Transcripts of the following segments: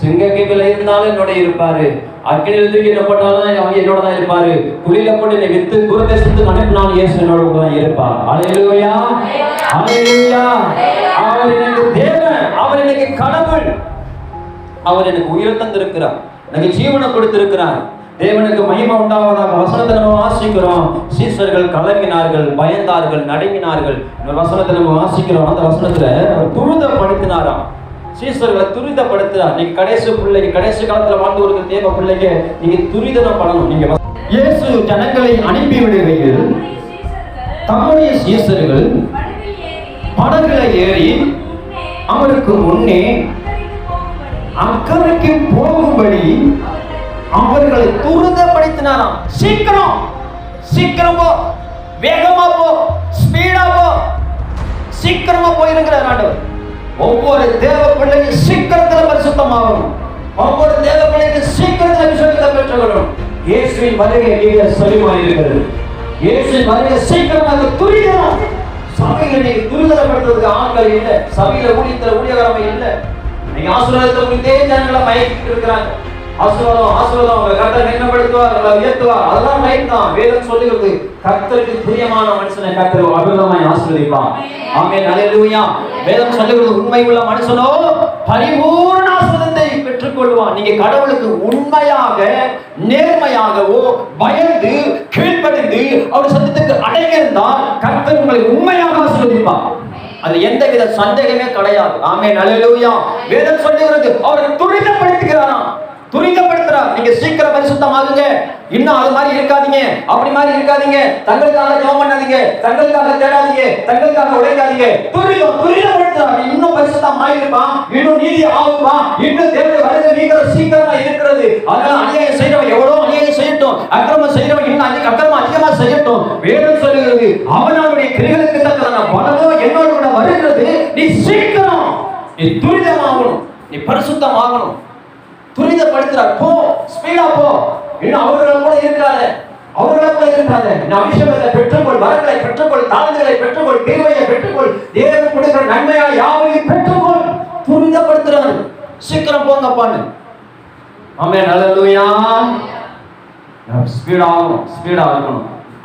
சிங்கக்கில இருந்தாலும் என்னோட இருப்பாரு. அக்கினியில் தூக்கி என்ன போட்டாலும் அவங்க என்னோட தான் இருப்பாரு. குளியில போட்டு என்னை வித்து தூரதேசத்துக்கு அனுப்பினாலும் இயேசு என்னோட கூட தான் இருப்பார். அலையிலுயா அலையிலுயா அவர் எனக்கு தேவன். அவர் எனக்கு கடவுள். அவர் எனக்கு உயிர் தந்திருக்கிறார். எனக்கு ஜீவனை கொடுத்திருக்கிறார். தேவனுக்கு மகிமை உண்டாவதாக வசனத்தை நம்ம வாசிக்கிறோம். சீசர்கள் கலங்கினார்கள் பயந்தார்கள் நடுங்கினார்கள். இந்த வசனத்தை நம்ம வாசிக்கிறோம். அந்த வசனத்துல அவர் துரிதப்படுத்தினாராம். சீசர்களை துரிதப்படுத்துறார் நீங்க கடைசி பிள்ளைங்க கடைசி காலத்துல வாழ்ந்து ஒரு தேவ பிள்ளைங்க நீங்க துரிதம் பண்ணணும் நீங்க இயேசு ஜனங்களை அனுப்பி விடுகையில் தம்முடைய சீசர்கள் படகுல ஏறி அவருக்கு முன்னே அக்கறைக்கு போகும்படி அவர்களை துரிதப்படுத்தினாராம். சீக்கிரம் சீக்கிரம் போ வேகமா போ ஸ்பீடா போ. சீக்கிரமா போயிருக்கிறார் ஆண்டவர். ஒவ்வொரு தேவ பிள்ளையும் சீக்கிரத்தில் பரிசுத்தமாகணும். ஒவ்வொரு தேவ பிள்ளைக்கு சீக்கிரத்தில் அபிஷேகத்தை பெற்றுக்கணும் இயேசுவின் வருகை நீங்க செழிவாக இருக்கிறது இயேசுவின் வருகை சீக்கிரமாக துரிதம். சபையில நீங்க துரிதப்படுத்துறதுக்கு ஆண்கள் இல்லை. சபையில ஊழியத்தில் ஊழியகரமை இல்லை. நீங்க ஆசீர்வாதத்தை குறித்தே ஜனங்களை மயக்கிட்டு இருக்கிறாங்க. ஆசீர்வாதம் ஆசீர்வாதம் உங்க கர்த்தர் மேன்மைப்படுத்துவார் உங்களை உயர்த்துவார். அதெல்லாம் ரைட் தான். வேதம் சொல்லுகிறது கர்த்தருக்கு பிரியமான மனுஷனை கர்த்தர் அபிரதமாய் ஆசீர்வதிப்பான் ஆமே அல்லேலூயா வேதம் சொல்லுகிறது உண்மை உள்ள மனுஷனோ பரிபூர்ண ஆசீர்வாதத்தை பெற்றுக்கொள்வான். நீங்க கடவுளுக்கு உண்மையாக நேர்மையாகவோ பயந்து கீழ்ப்படிந்து அவர் சத்தத்துக்கு அடங்கியிருந்தால் கர்த்தர் உங்களை உண்மையாக ஆசீர்வதிப்பான் அது எந்தவித சந்தேகமே கிடையாது. ஆமே நல்லூயா வேதம் சொல்லுகிறது அவரை துரிதப்படுத்துகிறாராம் துரிதப்படுத்துறார் நீங்க சீக்கிரம் பரிசுத்தமாகுங்க இன்னும் அது மாதிரி இருக்காதீங்க. அப்படி மாதிரி இருக்காதீங்க. தங்களுக்காக ஜெபம் பண்ணாதீங்க. தங்களுக்காக தேடாதீங்க. தங்களுக்காக உழைக்காதீங்க. புரியும் புரியும் இன்னும் பரிசுத்தம் ஆயிருப்பான் இன்னும் நீதி ஆகுமா இன்னும் தேவனுடைய வரது நீங்கிற சீக்கிரமா இருக்கிறது. அதனால அநியாயம் செய்யறவன் எவ்வளவு அநியாயம் செய்யட்டும். அக்கிரமம் செய்யறவன் இன்னும் அதிக அக்கிரமம் அதிகமா செய்யட்டும். வேதம் சொல்லுகிறது அவனுடைய கிரிகளுக்கு தக்கதான பலமோ என்னோட கூட வருகிறது. நீ சீக்கிரம் நீ துரிதமாகணும். நீ பரிசுத்தமாகணும். துரிதப்படுத்துற. போ ஸ்பீடா போ. இன்னும் அவர்கள் கூட இருக்காத. அவர்களை கூட இருக்காத. இந்த அபிஷேகத்தை பெற்றுக்கொள் வரங்களை பெற்றுக்கொள் தாழ்ந்துகளை பெற்றுக்கொள் கிருபையை பெற்றுக்கொள் தேவன் கொடுக்கிற நன்மையா யாவையும் பெற்றுக்கொள். துரிதப்படுத்துறாரு சீக்கிரம் போங்கப்பான்னு ஆமே நல்லதுயா ஸ்பீடா ஸ்பீடாகணும் ஸ்பீடா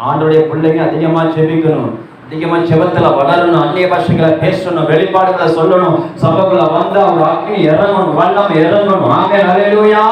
ஆண்டோடைய பிள்ளைங்க அதிகமா செபிக்கணும் அதிகமாக செபத்துல வளரணும் அந்நிய பாஷைகளை பேசணும் வெளிப்பாடுகளை சொல்லணும். சபைக்குள்ள வந்தா ஒரு அக்னி இறங்கணும் வல்லம் இறங்கணும். ஆமே நல்லதுயா